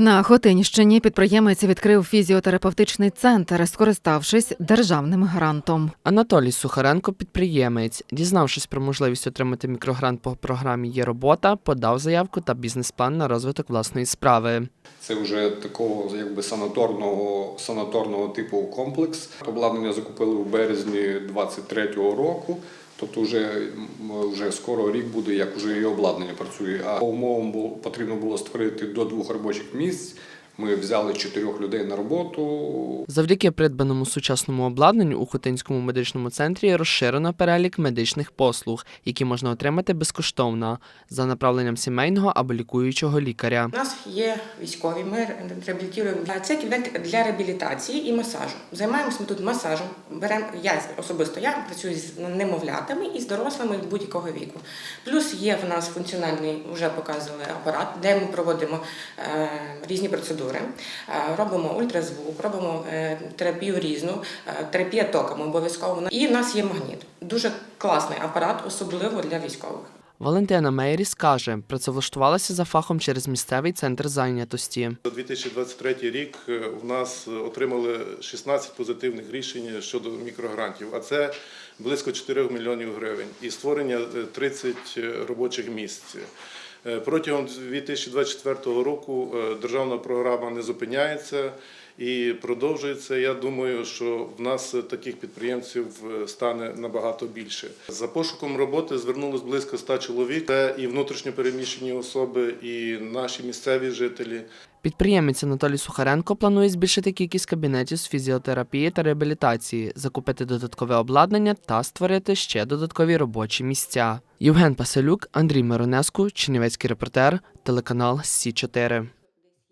На Хотинщині підприємець відкрив фізіотерапевтичний центр, скориставшись державним грантом. Анатолій Сухаренко, підприємець, дізнавшись про можливість отримати мікрогрант по програмі Є робота, подав заявку та бізнес-план на розвиток власної справи. Це вже такого якби санаторного, санаторного типу комплекс. Обладнання закупили в березні 23-го року. Тобто вже, вже скоро рік буде, як вже і обладнання працює. А по умовам було, потрібно було створити до двох робочих місць. Ми взяли чотирьох людей на роботу. Завдяки придбаному сучасному обладнанню у Хотинському медичному центрі розширено перелік медичних послуг, які можна отримати безкоштовно за направленням сімейного або лікуючого лікаря. У нас є військові, ми реабілітуємо. Це кабінет для реабілітації і масажу. Займаємося ми тут масажем. Беремо я особисто я працюю з немовлятами і з дорослими будь-якого віку. Плюс є в нас функціональний, вже показували апарат, де ми проводимо е, різні процедури. Е, робимо ультразвук, робимо е, терапію різну, е, терапія токами обов'язково. І в нас є магніт. Дуже класний апарат, особливо для військових. Валентина Мейріс каже, працевлаштувалася за фахом через місцевий центр зайнятості. За 2023 рік у нас отримали 16 позитивних рішень щодо мікрогрантів, а це близько 4 мільйонів гривень і створення е, 30 робочих місць. Е, Протягом 2024 року е, державна програма не зупиняється і продовжується. Я думаю, що в нас таких підприємців е, стане набагато більше. За пошуком роботи звернулось близько 100 чоловік. Це і внутрішньопереміщені особи, і наші місцеві жителі. Підприємець Анатолій Сухаренко планує збільшити кількість кабінетів з фізіотерапії та реабілітації, закупити додаткове обладнання та створити ще додаткові робочі місця. Євген Паселюк, Андрій Миронеску, Чернівецький репортер, телеканал Сі 4